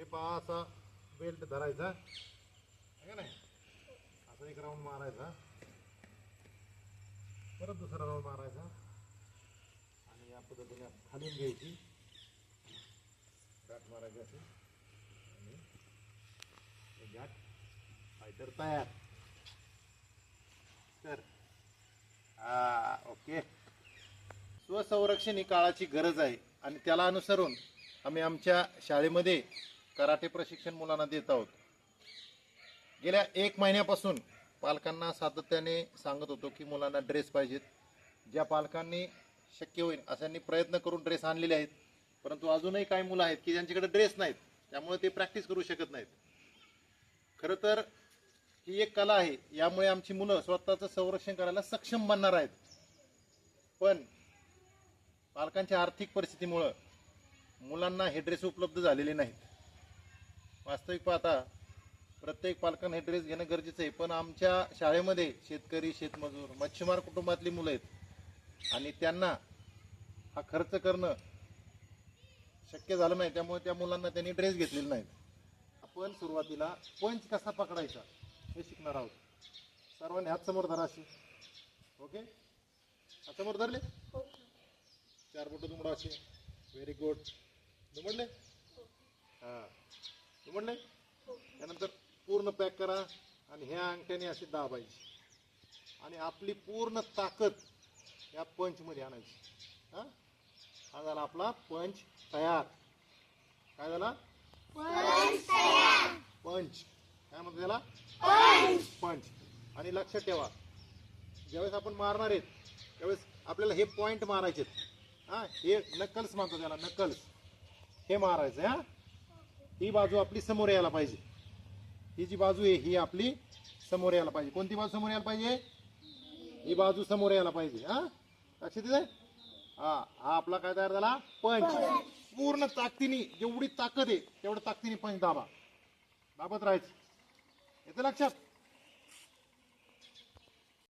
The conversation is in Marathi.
हे पहा असा बेल्ट धरायचा. आहे का नाही? असा एक राऊंड मारायचा. परत दुसरा राऊंड मारायचा. आणि या पद्धतीने खालून घ्यायची. गाठ मारायची अशी. आणि गाठ फायटर तयार. तर हा ओके स्वसंरक्षण ही काळाची गरज आहे. आणि त्याला अनुसरून आम्ही आमच्या शाळेमध्ये कराटे प्रशिक्षण मुलांना देत आहोत. गेल्या एक महिन्यापासून पालकांना सातत्याने सांगत होतो की मुलांना ड्रेस पाहिजेत. ज्या पालकांनी शक्य होईल अशांनी प्रयत्न करून ड्रेस आणलेले आहेत. परंतु अजूनही काही मुलं आहेत की ज्यांच्याकडे ड्रेस नाहीत त्यामुळे ते प्रॅक्टिस करू शकत नाहीत. खरं तर ही एक कला आहे. यामुळे आमची मुलं स्वतःचं संरक्षण करायला सक्षम बनणार आहेत. पण पालकांच्या आर्थिक परिस्थितीमुळं मुलांना हे ड्रेस उपलब्ध झालेले नाहीत. वास्तविक पाहता प्रत्येक पालकांना हे ड्रेस घेणं गरजेचं आहे. पण आमच्या शाळेमध्ये शेतकरी शेतमजूर मच्छीमार कुटुंबातली मुलं आहेत. आणि त्यांना हा खर्च करणं शक्य झालं नाही. त्यामुळे त्या मुलांना त्यांनी ड्रेस घेतलेले नाहीत. आपण सुरुवातीला पंच कसा पकडायचा हे शिकणार आहोत. सर्वांनी हात समोर धरा असे. ओके? हात समोर धरले? चार बोट दुमडा असे. व्हेरी गुड दुमडले? हा. दुमडले त्यानंतर पूर्ण पॅक करा आणि ह्या अंगठ्याने अशी दाबायची. आणि आपली पूर्ण ताकद या पंचमध्ये आणायची. हा? हा झाला आपला पंच तयार. काय झाला? पंच काय म्हणतो त्याला? पंच. आणि लक्षात ठेवा ज्यावेळेस आपण मारणार आहेत त्यावेळेस आपल्याला हे पॉइंट मारायचे हा? हे नकल्स म्हणतो त्याला नकल्स. हे मारायचं हा? ही बाजू आपली समोर यायला पाहिजे. ही जी बाजू आहे ही आपली समोर यायला पाहिजे. कोणती बाजू समोर यायला पाहिजे? ही बाजू समोर यायला पाहिजे हा? लक्षात येते हा हा आपला काय तयार झाला? पंच. पूर्ण ताकदीने जेवढी ताकद आहे तेवढं ताकदीने पंच दाबा. दाबत राहायचं. येतं लक्षात?